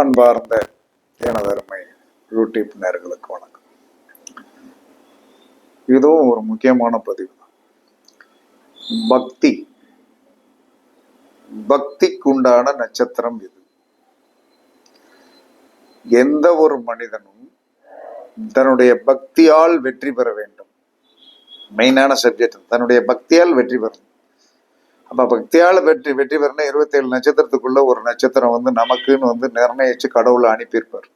அன்பார்ந்த எனதருமை யூடியூப் நேர்களுக்கு வணக்கம். இதுவும் ஒரு முக்கியமான பதிவு. பக்தி. பக்திக்குண்டான நட்சத்திரம் இது எந்த ஒரு மனிதனும் தன்னுடைய பக்தியால் வெற்றி பெற வேண்டும். மெயினான சப்ஜெக்ட் தன்னுடைய பக்தியால் வெற்றி பெறணும் அப்ப பக்தியால வெற்றி வெற்றி பெறணும் இருபத்தி ஏழு நட்சத்திரத்துக்குள்ள ஒரு நட்சத்திரம் வந்து நமக்குன்னு வந்து நிர்ணயிச்சு கடவுளை அனுப்பியிருப்பார்.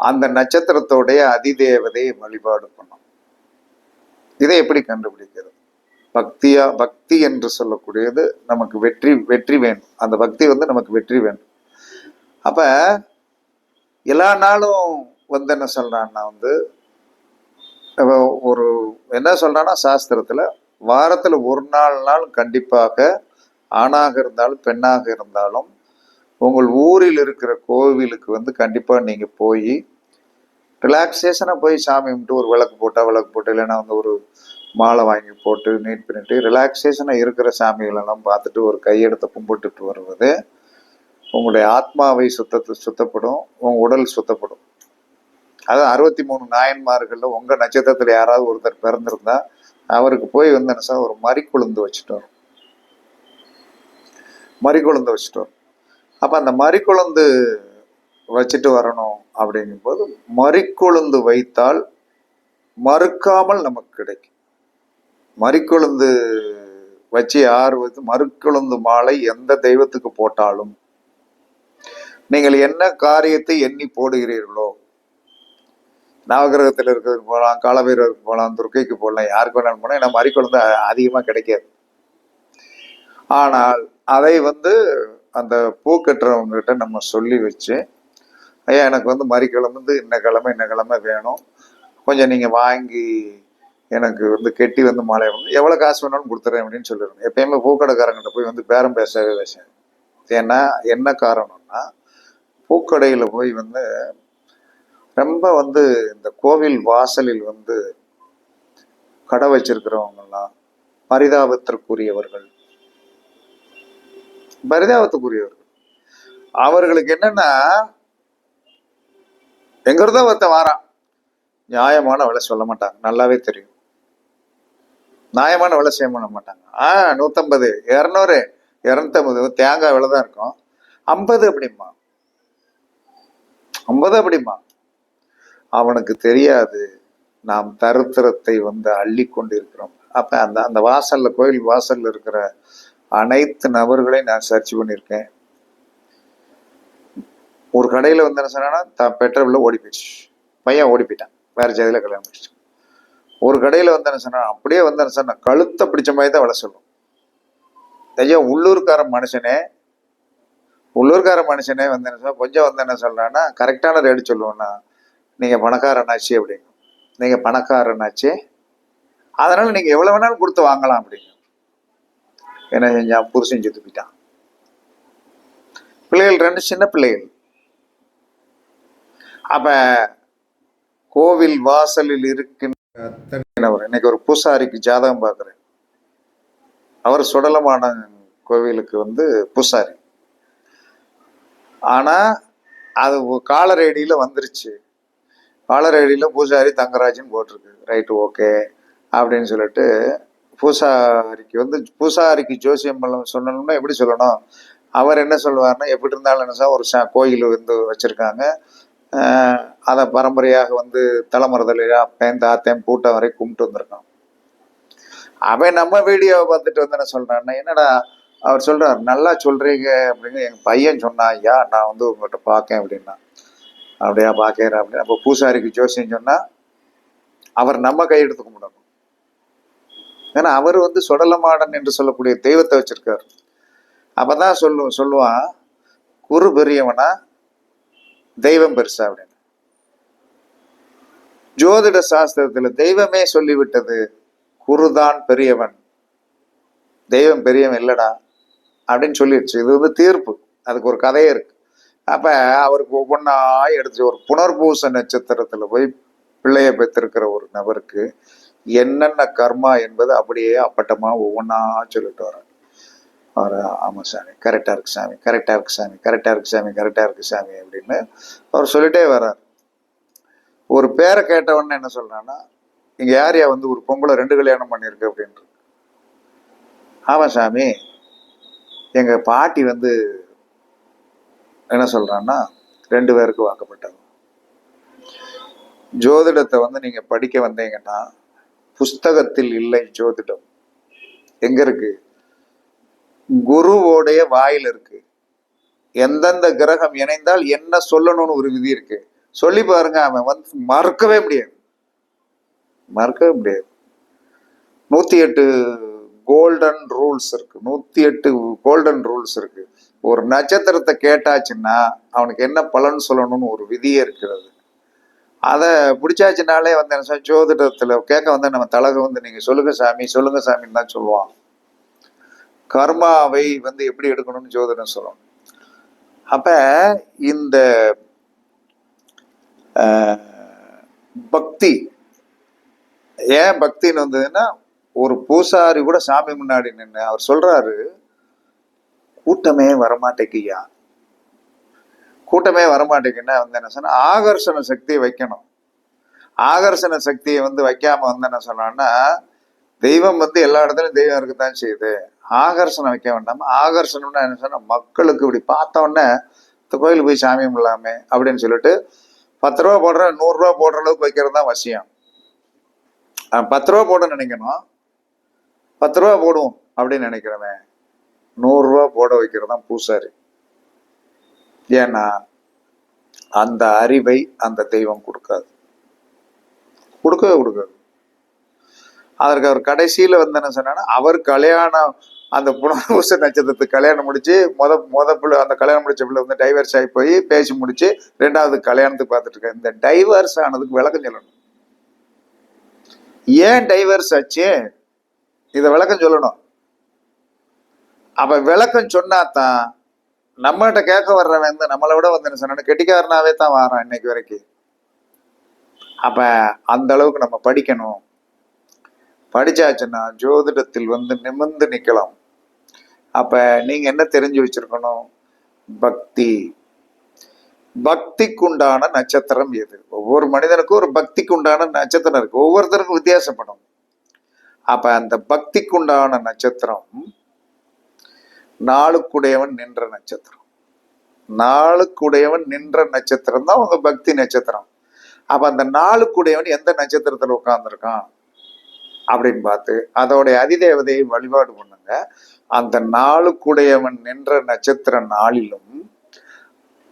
அந்த நட்சத்திரத்தோடைய அதிதேவதையை வழிபாடு பண்ணும் இதை எப்படி கண்டுபிடிக்கிறது? பக்தியா பக்தி என்று சொல்லக்கூடியது நமக்கு வெற்றி வெற்றி வேணும் அந்த பக்தி வந்து நமக்கு வெற்றி வேண்டும். அப்ப எல்லா நாளும் வந்து என்ன சொல்றான்னா வந்து ஒரு என்ன சொல்றான்னா சாஸ்திரத்துல வாரத்தில் ஒரு நாள் நாள் கண்டிப்பாக ஆணாக இருந்தாலும் பெண்ணாக இருந்தாலும் உங்கள் ஊரில் இருக்கிற கோவிலுக்கு வந்து கண்டிப்பாக நீங்கள் போய் ரிலாக்ஸேஷனாக போய் சாமி கும்பிட்டு ஒரு விளக்கு போட்டால் விளக்கு போட்டு இல்லைன்னா வந்து ஒரு மாலை வாங்கி போட்டு நீட் பண்ணிட்டு ரிலாக்ஸேஷனாக இருக்கிற சாமிகளெல்லாம் பார்த்துட்டு ஒரு கையெடுத்து கும்பிட்டுட்டு வருவது உங்களுடைய ஆத்மாவை சுத்தத்து சுத்தப்படும் உங்கள் உடல் சுத்தப்படும். அது அறுபத்தி மூணு நாயன்மார்களில் உங்கள் நட்சத்திரத்தில் யாராவது ஒருத்தர் பிறந்திருந்தால் அவருக்கு போய் வந்து என்ன சார் ஒரு மறிக்குழுந்து வச்சுட்டு வரும் மறிக்குழுந்து வச்சுட்டு வரும் அப்போ அந்த மறிக்குழுந்து வச்சுட்டு வரணும் அப்படிங்கும்போது மறிக்குழுந்து வைத்தால் மறுக்காமல் நமக்கு கிடைக்கும். மறிக்குழுந்து வச்சு யார் வந்து மாலை எந்த தெய்வத்துக்கு போட்டாலும் நீங்கள் என்ன காரியத்தை எண்ணி போடுகிறீர்களோ நவகிரகத்தில் இருக்கிறதுக்கு போகலாம் காலபைரவருக்கு போகலாம் துர்க்கைக்கு போகலாம் யாருக்கு வேணாலும் போனால் ஏன்னா மறிக்குழந்து அதிகமாக கிடைக்காது. ஆனால் அதை வந்து அந்த பூ கட்டுறவங்ககிட்ட நம்ம சொல்லி வச்சு ஐயா எனக்கு வந்து மறிக்கிழமை வந்து இன்ன கிழமை இன்ன கிழமை வேணும். கொஞ்சம் நீங்கள் வாங்கி எனக்கு வந்து கெட்டி வந்து மாலை வந்து எவ்வளோ காசு வேணாலும் கொடுத்துறேன் அப்படின்னு சொல்லிடுங்க எப்பயுமே பூக்கடைக்காரங்கிட்ட போய் வந்து பேரம் பேசவே பேசேன் ஏன்னா என்ன காரணம்னா பூக்கடையில் போய் வந்து ரொம்ப வந்து இந்த கோவில் வாசலில் வந்து கடை வச்சிருக்கிறவங்கெல்லாம் பரிதாபத்திற்குரியவர்கள். பரிதாபத்துக்குரியவர்கள். அவர்களுக்கு என்னன்னா எங்கிறதோ ஒருத்தன் வாரான். நியாயமான விலை சொல்ல மாட்டாங்க. நல்லாவே தெரியும். நியாயமான விலை செய்ய பண்ண மாட்டாங்க. ஆ நூத்தம்பது இரநூறு இரநூத்தம்பது தேங்காய் விலை தான் இருக்கும். ஐம்பது அப்படிமா ஐம்பது அப்படிமா அவனுக்கு தெரியாது. நாம் தருத்திரத்தை வந்து அள்ளி கொண்டிருக்கிறோம். அப்ப அந்த அந்த வாசல்ல கோயில் வாசல்ல இருக்கிற அனைத்து நபர்களையும் நான் சர்ச் பண்ணியிருக்கேன். ஒரு கடையில வந்து என்ன சொன்னா தான் பெட்ரோல்ல ஓடி போயிடுச்சு. பையன் ஓடி போயிட்டான். வேற ஜாதியில கல்யாணம் முடிச்சு ஒரு கடையில வந்து என்ன சொன்னா அப்படியே வந்து என்ன சொன்னா கழுத்தை பிடிச்ச மாதிரி தான் வள சொல்லும். ஐயா உள்ளூர்கார மனுஷனே. உள்ளூர்கார மனுஷனே வந்து என்ன சொன்னா கொஞ்சம் வந்து என்ன சொல்றான்னா கரெக்டான ரேட் சொல்லுவோம்னா நீங்க பணக்காரனாச்சு அப்படிங்க. நீங்க பணக்காரனாச்சு. அதனால நீங்க எவ்வளவு வேணாலும் கொடுத்து வாங்கலாம் அப்படிங்க. என்ன செஞ்சான்? புருஷன் செத்து போயிட்டான். பிள்ளைகள் ரெண்டு சின்ன பிள்ளைகள். அப்ப கோவில் வாசலில் இருக்கின்ற இன்னைக்கு ஒரு பூசாரிக்கு ஜாதகம் பார்க்குறேன். அவர் சுடலமான கோவிலுக்கு வந்து பூசாரி. ஆனா அது காலர் ஐடியில வந்துருச்சு. காலர் ஐடியில் பூசாரி தங்கராஜன் போட்டிருக்கு. ரைட்டு ஓகே அப்படின்னு சொல்லிட்டு பூசாரிக்கு வந்து பூசாரிக்கு ஜோசியம் பண்ண சொல்லணும்னா எப்படி சொல்லணும்? அவர் என்ன சொல்லுவார்னா எப்படி இருந்தாலும் என்ன சார் ஒரு சா கோயில் வந்து வச்சுருக்காங்க. அதை பரம்பரையாக வந்து தலைமுறைதலையா பேந்த தாத்தேன் பூட்டம் வரை கும்பிட்டு வந்திருக்கோம் அவன் நம்ம வீடியோவை பார்த்துட்டு வந்து என்ன சொல்கிறான்னா என்னடா அவர் சொல்கிறார் நல்லா சொல்கிறீங்க அப்படின்னு எங்கள் பையன் சொன்னான் ஐயா நான் வந்து உங்கள்கிட்ட பார்க்கேன் அப்படின்னா. அப்படியா பார்க்கிறேன் அப்படின்னு. அப்போ பூசாரிக்கு ஜோசியம் சொன்னா அவர் நம்ம கையெடுத்து கும்பிடணும். ஏன்னா அவர் வந்து சுடலமாடன் என்று சொல்லக்கூடிய தெய்வத்தை வச்சிருக்காரு. அப்பதான் சொல்லு சொல்லுவான் குரு பெரியவனா தெய்வம் பெருசா அப்படின்னு. ஜோதிட சாஸ்திரத்துல தெய்வமே சொல்லிவிட்டது குருதான் பெரியவன். தெய்வம் பெரியவன் இல்லடா அப்படின்னு சொல்லிடுச்சு. இது வந்து தீர்ப்பு. அதுக்கு ஒரு கதையே இருக்கு. அப்போ அவருக்கு ஒவ்வொன்றா எடுத்து ஒரு புனர்பூச நட்சத்திரத்தில் போய் பிள்ளைய பெற்றிருக்கிற ஒரு நபருக்கு என்னென்ன கர்மா என்பது அப்படியே அப்பட்டமாக ஒவ்வொன்றா சொல்லிட்டு வர அவர் ஆமாம் சாமி கரெக்டாக இருக்கு சாமி கரெக்டாக இருக்கு சாமி கரெக்டாக இருக்கு சாமி கரெக்டாக இருக்கு சாமி அப்படின்னு அவர் சொல்லிட்டே வர்றார். ஒரு பேரை கேட்ட என்ன சொல்கிறான்னா இங்கே யாரையா வந்து ஒரு பொம்பளை ரெண்டு கல்யாணம் பண்ணியிருக்கு அப்படின்ட்டு ஆமாம் சாமி எங்கள் பாட்டி வந்து என்ன சொல்றான்னா ரெண்டு பேருக்கு வாக்கப்பட்டாங்க ஜோதிடத்தை வந்து நீங்க படிக்க வந்தீங்கன்னா புஸ்தகத்தில் இல்லை ஜோதிடம். எங்க இருக்கு? குருவோடைய வாயில் இருக்கு. எந்தெந்த கிரகம் இணைந்தால் என்ன சொல்லணும்னு ஒரு விதி இருக்கு. சொல்லி பாருங்க அவன் வந்து மறக்கவே முடியாது. மறக்கவே முடியாது. நூத்தி எட்டு கோல்டன் ரூல்ஸ் இருக்கு. நூத்தி எட்டு கோல்டன் ரூல்ஸ் இருக்கு. ஒரு நட்சத்திரத்தை கேட்டாச்சுன்னா அவனுக்கு என்ன பலன் சொல்லணும்னு ஒரு விதியே இருக்கிறது. அதை பிடிச்சாச்சுனாலே வந்து என்ன ஜோதிடத்தில் கேட்க வந்து நம்ம தலகு வந்து நீங்கள் சொல்லுங்க சாமி சொல்லுங்க சாமின்னு தான் சொல்லுவான். கர்மாவை வந்து எப்படி எடுக்கணும்னு ஜோதிடம் சொல்லணும். அப்போ இந்த பக்தி ஏன் பக்தின்னு வந்ததுன்னா ஒரு பூசாரி கூட சாமி முன்னாடி நின்று அவர் சொல்கிறாரு கூட்டமே வரமாட்டேக்கியா கூட்டமே வரமாட்டேங்குன்னா வந்து என்ன சொன்னா ஆகர்ஷண சக்தியை வைக்கணும். ஆகர்ஷண சக்தியை வந்து வைக்காம வந்து என்ன சொன்னோம்னா தெய்வம் வந்து எல்லா இடத்துலயும் தெய்வம் இருக்குதான் செய்யுது. ஆகர்ஷணம் வைக்க வேண்டாம். ஆகர்ஷணம்னா என்ன சொன்னா மக்களுக்கு இப்படி பார்த்த உடனே இந்த கோயிலுக்கு போய் சாமி கும்பிடலாமே அப்படின்னு சொல்லிட்டு பத்து ரூபா போடுற நூறு ரூபா போடுற அளவுக்கு வைக்கிறது தான் வசியம். பத்து ரூபா போட நினைக்கணும். பத்து ரூபா போடுவோம் அப்படின்னு நினைக்கிறவன் நூறுரூவா போட வைக்கிறது தான் பூசாரி. ஏன்னா அந்த அறிவை அந்த தெய்வம் கொடுக்காது. கொடுக்கவே கொடுக்காது. அதற்கு அவர் கடைசியில் வந்து என்ன சொன்னா அவர் கல்யாணம் அந்த புனர்பூச நட்சத்திரத்துக்கு கல்யாணம் முடிச்சு முத முத பிள்ளை அந்த கல்யாணம் முடிச்ச பிள்ளை வந்து டைவர்ஸ் ஆகி போய் பேசி முடிச்சு ரெண்டாவது கல்யாணத்துக்கு பார்த்துட்டு இருக்காரு. இந்த டைவர்ஸ் ஆனதுக்கு விளக்கம் சொல்லணும். ஏன் டைவர்ஸ் ஆச்சு? இதை விளக்கம் சொல்லணும். அவன் விளக்கம் சொன்னாதான் நம்மகிட்ட கேட்க வர்றவன் வந்து நம்மளை விட வந்து என்ன சொன்னா கெட்டிக்காரனாவே தான் வாரான் இன்னைக்கு வரைக்கும். அப்ப அந்த அளவுக்கு நம்ம படிக்கணும். படிச்சாச்சுன்னா ஜோதிடத்தில் வந்து நிமிர்ந்து நிக்கலாம். அப்ப நீங்க என்ன தெரிஞ்சு வச்சிருக்கணும்? பக்தி. பக்திக்குண்டான நட்சத்திரம் எது? ஒவ்வொரு மனிதனுக்கும் ஒரு பக்திக்குண்டான நட்சத்திரம் இருக்கு. ஒவ்வொருத்தருக்கும் வித்தியாசப்படும். அப்ப அந்த பக்திக்குண்டான நட்சத்திரம் நாளுக்குடையவன் நின்ற நட்சத்திரம். நாளுக்குடையவன் நின்ற நட்சத்திரம் தான் உங்க பக்தி நட்சத்திரம். அப்ப அந்த நாளுக்குடையவன் எந்த நட்சத்திரத்துல உட்கார்ந்துருக்கான்? அப்படின்னு பார்த்து அதோடைய அதிதேவதையை வழிபாடு பண்ணுங்க. அந்த நாளுக்குடையவன் நின்ற நட்சத்திர நாளிலும்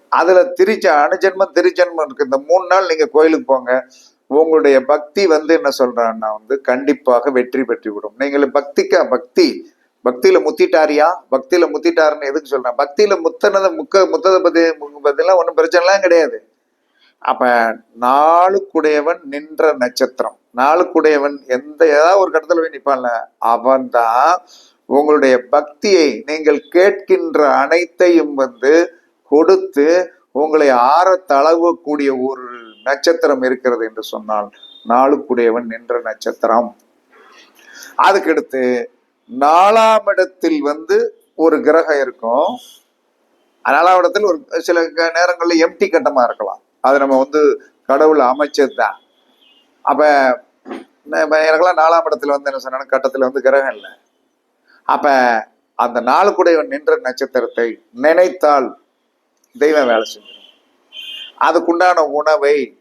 அதுல திருச்ச அணுஜென்மம் திருஜென்மம் இருக்கு. இந்த மூணு நாள் நீங்க கோயிலுக்கு போங்க. உங்களுடைய பக்தி வந்து என்ன சொல்றான்னா வந்து கண்டிப்பாக வெற்றி பெற்று விடும் நீங்கள் பக்திக்கா? பக்தி. பக்தியில முத்திட்டாரியா? பக்தியில முத்திட்டாருன்னு எதுக்கு சொல்றேன்? பக்தியில முத்தனதை முக்க முத்ததை பத்தி பத்திலாம் ஒன்றும் பிரச்சனைலாம் கிடையாது. அப்ப நாளுக்குடையவன் நின்ற நட்சத்திரம். நாளுக்குடையவன் எந்த ஏதாவது ஒரு கடத்துல போய் நிற்பான்ல அவன் தான் உங்களுடைய பக்தியை நீங்கள் கேட்கின்ற அனைத்தையும் வந்து கொடுத்து உங்களை ஆற தழுவக்கூடிய ஒரு நட்சத்திரம் இருக்கிறது என்று சொன்னால் நாளுக்குடையவன் நின்ற நட்சத்திரம். அதுக்கடுத்து நாலாம் இடத்தில் வந்து ஒரு கிரகம் இருக்கும். நாலாம் இடத்தில் ஒரு சில நேரங்களில் எம்டி கட்டமாக இருக்கலாம். அது நம்ம வந்து கடவுள் அமைச்சது தான் அப்போ ந- எனக்கெல்லாம் நாலாம் இடத்துல வந்து என்ன சொன்னா கட்டத்தில் வந்து கிரகம் இல்லை. அப்போ அந்த நாளுக்குடையவன் நின்ற நட்சத்திரத்தை நினைத்தால் தெய்வம் வேலை செஞ்சிடும் அதுக்குண்டான உணவை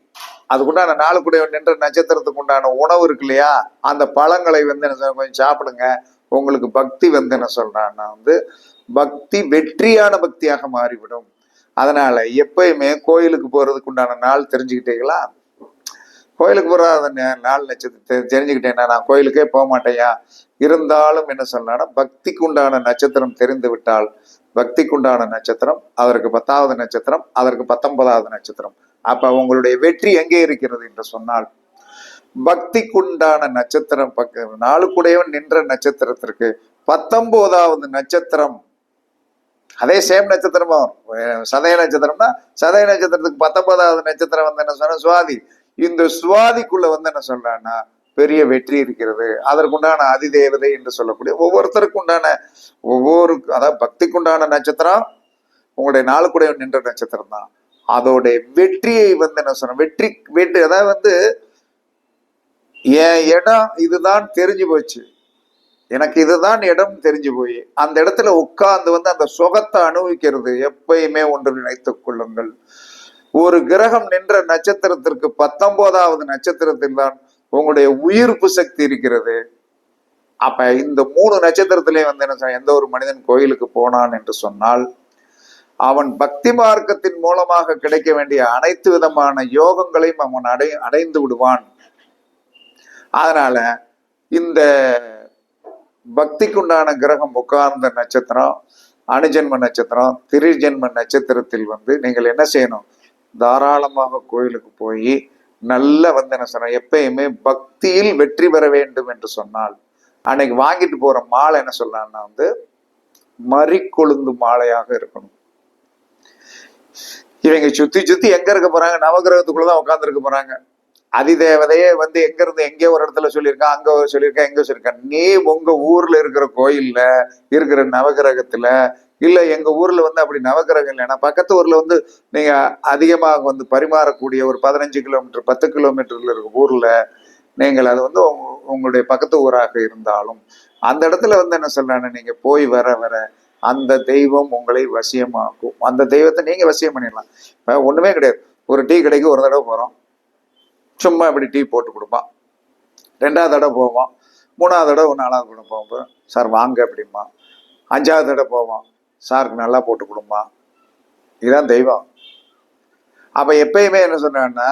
அதுக்குண்டான நாளுக்குடையவன் நின்ற நட்சத்திரத்துக்கு உண்டான உணவு இருக்கு இல்லையா? அந்த பழங்களை வந்து என்ன கொஞ்சம் சாப்பிடுங்க. உங்களுக்கு பக்தி வந்து என்ன சொல்றான்னா வந்து பக்தி வெற்றியான பக்தியாக மாறிவிடும். அதனால எப்பயுமே கோயிலுக்கு போறதுக்கு உண்டான நாள் தெரிஞ்சுக்கிட்டீங்களா? கோயிலுக்கு போகிற அந்த நே- நாள் நட்சத்திரம் தெரிஞ்சுக்கிட்டேன்னா நான் கோயிலுக்கே போக மாட்டேயா? இருந்தாலும் என்ன சொல்லலாம்னா பக்திக்கு உண்டான நட்சத்திரம் தெரிந்து விட்டால் பக்திக்கு உண்டான நட்சத்திரம் அதற்கு பத்தாவது நட்சத்திரம் அதற்கு பத்தொன்பதாவது நட்சத்திரம். அப்ப உங்களுடைய வெற்றி எங்கே இருக்கிறது என்று சொன்னால் பக்திக்குண்டான நட்சத்திரம் பக்க நாளுக்குடையவன் நின்ற நட்சத்திரத்திற்கு. பத்தொன்பதாவது நட்சத்திரம். அதே சேம் நட்சத்திரமா சதய நட்சத்திரம்னா சதய நட்சத்திரத்துக்கு பத்தொன்பதாவது நட்சத்திரம் வந்து என்ன சொன்ன? சுவாதி. இந்த சுவாதிக்குள்ள வந்து என்ன சொல்றான்னா பெரிய வெற்றி இருக்கிறது. அதற்குண்டான அதிதேவதை என்று சொல்லக்கூடிய ஒவ்வொருத்தருக்கு உண்டான ஒவ்வொரு அதாவது பக்திக்குண்டான நட்சத்திரம் உங்களுடைய நாளுக்குடைய நின்ற நட்சத்திரம் தான் அதோடைய வெற்றியை வந்து என்ன சொன்ன? வெற்றி வெற்றி அதாவது வந்து என் இடம் இதுதான் தெரிஞ்சு போச்சு. எனக்கு இதுதான் இடம் தெரிஞ்சு போய். அந்த இடத்துல உட்கார்ந்து வந்து அந்த சுகத்தை அனுபவிக்கிறது எப்பயுமே ஒன்று நினைத்துக் கொள்ளுங்கள். ஒரு கிரகம் நின்ற நட்சத்திரத்திற்கு பத்தொன்பதாவது நட்சத்திரத்தில் தான் உங்களுடைய உயிர்ப்பு சக்தி இருக்கிறது. அப்ப இந்த மூணு நட்சத்திரத்திலே வந்து என்ன எந்த ஒரு மனிதன் கோயிலுக்கு போனான் என்று சொன்னால் அவன் பக்தி மார்க்கத்தின் மூலமாக கிடைக்க வேண்டிய அனைத்து விதமான யோகங்களையும் அவன் அடை அடைந்து விடுவான். அதனால இந்த பக்திக்குண்டான கிரகம் உட்கார்ந்த நட்சத்திரம் அணுஜென்ம நட்சத்திரம் திரிஜென்ம நட்சத்திரத்தில் வந்து நீங்கள் என்ன செய்யணும்? தாராளமாக கோயிலுக்கு போய் நல்ல வந்து என்ன சொன்ன எப்பயுமே பக்தியில் வெற்றி பெற வேண்டும் என்று சொன்னால் அன்னைக்கு வாங்கிட்டு போற மாலை என்ன சொல்லலாம்னா வந்து மறிக்கொழுந்து மாலையாக இருக்கணும். இவங்க சுத்தி சுத்தி எங்க இருக்க போறாங்க? நவகிரகத்துக்குள்ளதான் உட்காந்துருக்க போறாங்க. அதிதேவதையே வந்து எங்க இருந்து எங்கே ஒரு இடத்துல சொல்லியிருக்கான் அங்க ஒரு சொல்லியிருக்கான் எங்க சொல்லியிருக்கான் நீ உங்க ஊர்ல இருக்கிற கோயில்ல இருக்கிற நவகிரகத்துல இல்ல எங்க ஊர்ல வந்து அப்படி நவகிரகம் இல்லைன்னா பக்கத்து ஊர்ல வந்து நீங்க அதிகமாக வந்து பரிமாறக்கூடிய ஒரு பதினஞ்சு கிலோமீட்டர் பத்து கிலோமீட்டர்ல இருக்க ஊர்ல நீங்கள் அது வந்து உங்களுடைய பக்கத்து ஊராக இருந்தாலும் அந்த இடத்துல வந்து என்ன சொல்றாங்க? நீங்க போய் வர வர அந்த தெய்வம் உங்களை வசியமாக்கும். அந்த தெய்வத்தை நீங்க வசியம் பண்ணிடலாம். இப்ப ஒண்ணுமே கிடையாது. ஒரு டீ கடைக்கு ஒரு தடவை போறோம். சும்மா இப்படி டீ போட்டு கொடுப்பான். ரெண்டாவது தடவை போவோம் மூணாவது தடவை நாலாவது தடவை போவோம் சார் வாங்க அப்படிமா அஞ்சாவது தடவை போவோம் சாருக்கு நல்லா போட்டு கொடுமா இதுதான் தெய்வம். அப்போ எப்பயுமே என்ன சொன்னேன்னா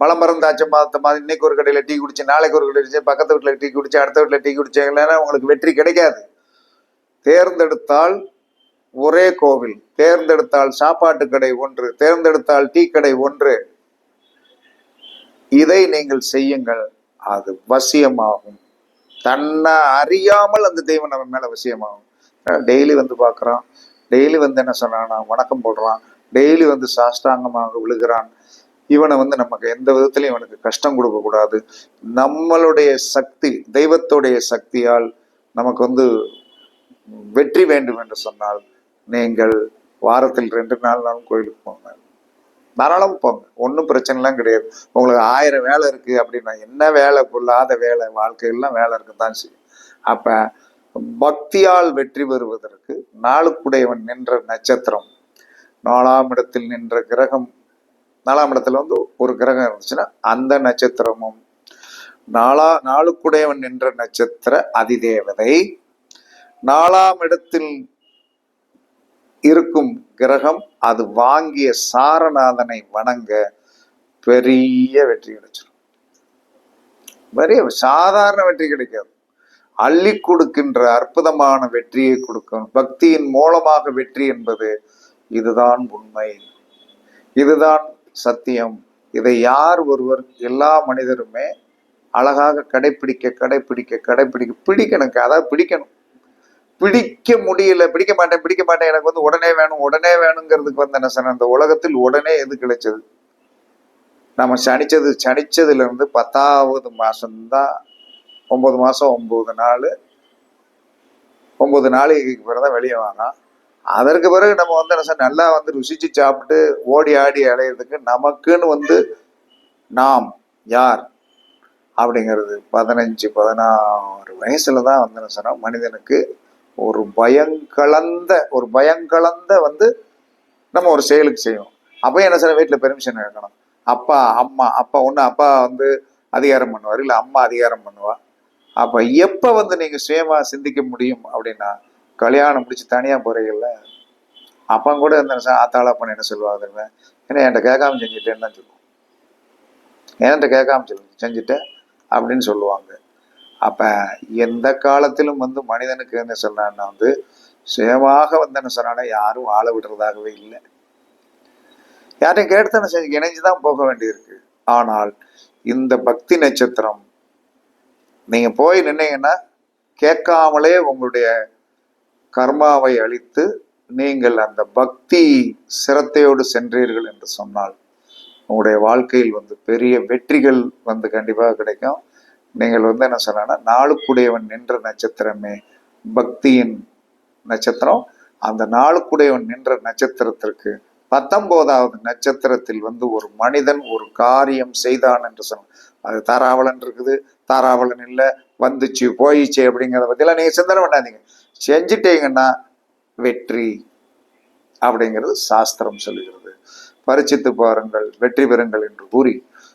பழமரம் தாச்சம் பார்த்த மாதிரி இன்னைக்கு ஒரு கடையில் டீ குடிச்சு நாளைக்கு ஒரு கடையில் குடிச்சு பக்கத்து வீட்டில் டீ குடிச்சு அடுத்த வீட்டில் டீ குடிச்சாங்கன்னா உங்களுக்கு வெற்றி கிடைக்காது. தேர்ந்தெடுத்தால் ஒரே கோவில் தேர்ந்தெடுத்தால் சாப்பாட்டு கடை ஒன்று தேர்ந்தெடுத்தால் டீ கடை ஒன்று இதை நீங்கள் செய்யுங்கள். அது வசியமாகும். தன்னை அறியாமல் அந்த தெய்வம் நம்ம மேலே வசியமாகும். டெய்லி வந்து பார்க்குறான். டெய்லி வந்து என்ன சொன்னான்னா வணக்கம் போடுறான். டெய்லி வந்து சாஷ்டாங்கமாக விழுகிறான். இவனை வந்து நமக்கு எந்த விதத்துலையும் இவனுக்கு கஷ்டம் கொடுக்கக்கூடாது நம்மளுடைய சக்தி தெய்வத்துடைய சக்தியால் நமக்கு வந்து வெற்றி வேண்டும் என்று சொன்னால் நீங்கள் வாரத்தில் ரெண்டு நாள் நாளும் கோயிலுக்கு போங்க. தாராளமாக போங்க. ஒன்றும் பிரச்சனைலாம் கிடையாது. உங்களுக்கு ஆயிரம் வேலை இருக்குது அப்படின்னா என்ன வேலை? கொள்ளாத வேலை. வாழ்க்கையெல்லாம் வேலை இருக்கு தான் செய்யும். அப்போ பக்தியால் வெற்றி பெறுவதற்கு நாளுக்குடையவன் நின்ற நட்சத்திரம். நாலாம் இடத்தில் நின்ற கிரகம். நாலாம் இடத்துல வந்து ஒரு கிரகம் இருந்துச்சுன்னா அந்த நட்சத்திரமும். நாலா நாளுக்குடையவன் நின்ற நட்சத்திர அதிதேவதை. நாலாம் இடத்தில் இருக்கும் கிரகம் அது வாங்கிய சாரநாதனை வணங்க பெரிய வெற்றி கிடைச்சிடும் பெரிய சாதாரண வெற்றி கிடைக்காது. அள்ளி கொடுக்கின்ற அற்புதமான வெற்றியை கொடுக்கும். பக்தியின் மூலமாக வெற்றி என்பது இதுதான் உண்மை. இதுதான் சத்தியம். இதை யார் ஒருவர் எல்லா மனிதருமே அழகாக கடைப்பிடிக்க கடைப்பிடிக்க கடைப்பிடிக்க பிடிக்கணும் அதாவது பிடிக்கணும். பிடிக்க முடியல பிடிக்க மாட்டேன் பிடிக்க மாட்டேன் எனக்கு வந்து உடனே வேணும் உடனே வேணுங்கிறதுக்கு வந்து என்ன சொன்ன இந்த உலகத்தில் உடனே எது கிடைச்சது? நம்ம சனிச்சது சனிச்சதுல இருந்து பத்தாவது மாசம்தான் ஒன்பது மாசம் ஒன்பது நாள் ஒன்பது நாளைக்கு பிறகு தான் வெளியே வாங்கலாம் அதற்கு பிறகு நம்ம வந்து என்ன சார் நல்லா வந்து ருசிச்சு சாப்பிட்டு ஓடி ஆடி அலையிறதுக்கு நமக்குன்னு வந்து நாம் யார்? அப்படிங்கிறது பதினஞ்சு பதினாறு வயசுல தான் வந்து என்ன சொன்னால் மனிதனுக்கு ஒரு பயங்கலந்த ஒரு பயங்கலந்த வந்து நம்ம ஒரு செயலுக்கு செய்வோம் அப்போ என்ன சில வீட்டில் பெர்மிஷன் கேட்கணும். அப்பா அம்மா அப்பா ஒன்று அப்பா வந்து அதிகாரம் பண்ணுவார் இல்லை அம்மா அதிகாரம் பண்ணுவா. அப்போ எப்போ வந்து நீங்கள் சுயமாக சிந்திக்க முடியும் அப்படின்னா கல்யாணம் முடிச்சு தனியாக போகிறீங்கல்ல அப்பா கூட இந்த ஆத்தாள பண்ண என்ன சொல்லுவாங்க தெரியுமா? ஏன்னா என்கிட்ட கேட்காம செஞ்சுட்டேன்னு தான் சொல்லுவோம். என்கிட்ட கேட்காம சொல்லு செஞ்சுட்டேன் அப்படின்னு சொல்லுவாங்க. அப்ப எந்த காலத்திலும் வந்து மனிதனுக்கு என்ன சொன்னான்னா வந்து சுயமாக வந்து என்ன சொன்னானா யாரும் ஆள விடுறதாகவே இல்லை. யாரையும் கேட்டுத்தானே செஞ்சு இணைஞ்சுதான் போக வேண்டியிருக்கு. ஆனால் இந்த பக்தி நட்சத்திரம் நீங்க போய் நின்னீங்கன்னா கேட்காமலே உங்களுடைய கர்மாவை அழித்து நீங்கள் அந்த பக்தி சிரத்தையோடு சென்றீர்கள் என்று சொன்னால் உங்களுடைய வாழ்க்கையில் வந்து பெரிய வெற்றிகள் வந்து கண்டிப்பாக கிடைக்கும். நீங்கள் வந்து என்ன சொல்லணும்னா நாளுக்குடையவன் நின்ற நட்சத்திரமே. பக்தியின் நட்சத்திரம். அந்த நாளுக்குடையவன் நின்ற நட்சத்திரத்திற்கு பத்தொன்பதாவது நட்சத்திரத்தில் வந்து ஒரு மனிதன் ஒரு காரியம் செய்தான் என்று சொன்னான் அது தாராவளன் இருக்குது தாராவளன் இல்லை வந்துச்சு போயிச்சு அப்படிங்கிறத பற்றிலாம் நீங்கள் சிந்தனை பண்ணாதீங்க. செஞ்சிட்டீங்கன்னா வெற்றி அப்படிங்கிறது சாஸ்திரம் சொல்லுகிறது. பரிச்சித்து பாருங்கள் வெற்றி பெறுங்கள் என்று கூறி